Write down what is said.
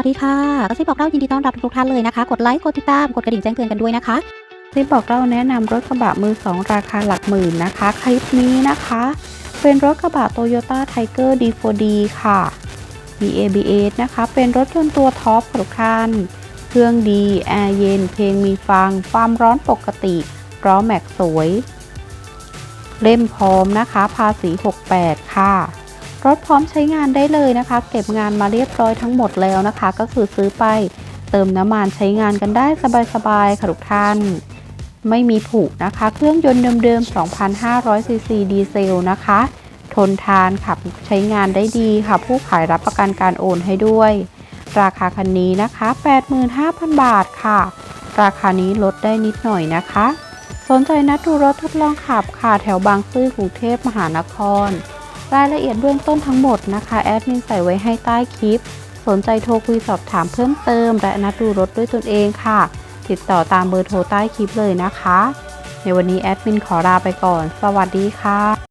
วัสดีค่ะกระซิบบอกเล่ายินดีต้อนรับทุกท่านเลยนะคะ กดไลค์ กดติดตาม กดกระดิ่งแจ้งเตือนกันด้วยนะคะคลิปบอกเล่าแนะนำรถกระบะมือสองราคาหลักหมื่นนะคะ คลิปนี้นะคะ เป็นรถกระบะ Toyota Tiger D4D ค่ะมี ABS นะคะ เป็นรถยนต์ตัวท็อปทุกท่าน เครื่องดีแอร์เย็น เพลงมีฟัง ความร้อนปกติล้อแม็กสวย เล่มพร้อมนะคะ ภาษี 68 ค่ะ รถพร้อมใช้งานได้เลยนะคะ เก็บงานมาเรียบร้อยทั้งหมดแล้วนะคะ ก็คือซื้อไปเติมน้ำมันใช้งานกันได้สบายๆค่ะทุกท่าน ไม่มีผุนะคะ เครื่องยนต์เดิมๆ 2,500 ซีซีดีเซลนะคะ ทนทานขับใช้งานได้ดีค่ะ ผู้ขายรับประกันการโอนให้ด้วย ราคาคันนี้นะคะ 85,000 บาทค่ะ ราคานี้ลดได้นิดหน่อยนะคะ สนใจนัดดูรถทดลองขับค่ะ แถวบางซื่อกรุงเทพมหานคร รายละเอียดเบื้องต้นทั้งหมดนะคะ แอดมินใส่ไว้ให้ใต้คลิป สนใจโทรคุยสอบถามเพิ่มเติม และนัดดูรถด้วยตนเองค่ะ ติดต่อตามเบอร์โทรใต้คลิปเลยนะคะ ในวันนี้แอดมินขอลาไปก่อน สวัสดีค่ะ